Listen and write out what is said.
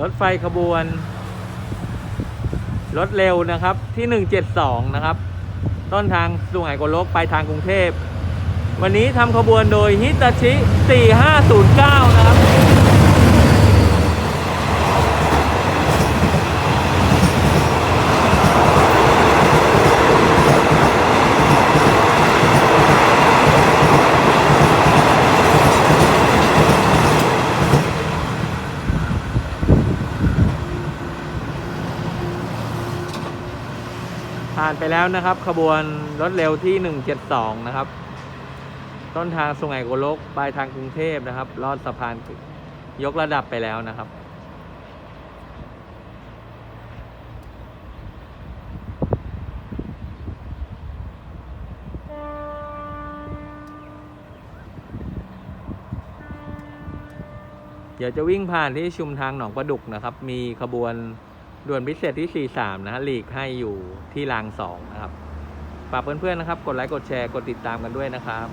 รถไฟขบวน รถเร็วนะครับที่ 172 นะครับ ต้นทางสุไหงโกลกไปทางกรุงเทพ วันนี้ทำขบวนโดยฮิตาชิ 4509 นะครับ ผ่านไปแล้วนะครับ ขบวนรถเร็วที่ 172 นะครับ ต้นทางสุไหงโกลกปลายทางกรุงเทพนะครับ ลอดสะพานยกระดับไปแล้วนะครับ เดี๋ยวจะวิ่งผ่านที่ชุมทางหนองประดุกนะครับ มีขบวน ด่วนพิเศษที่ 43 นะฮะหลีกให้อยู่ที่ราง 2 นะครับฝากเพื่อนๆนะครับ กดไลค์ กดแชร์ กดติดตามกันด้วยนะครับ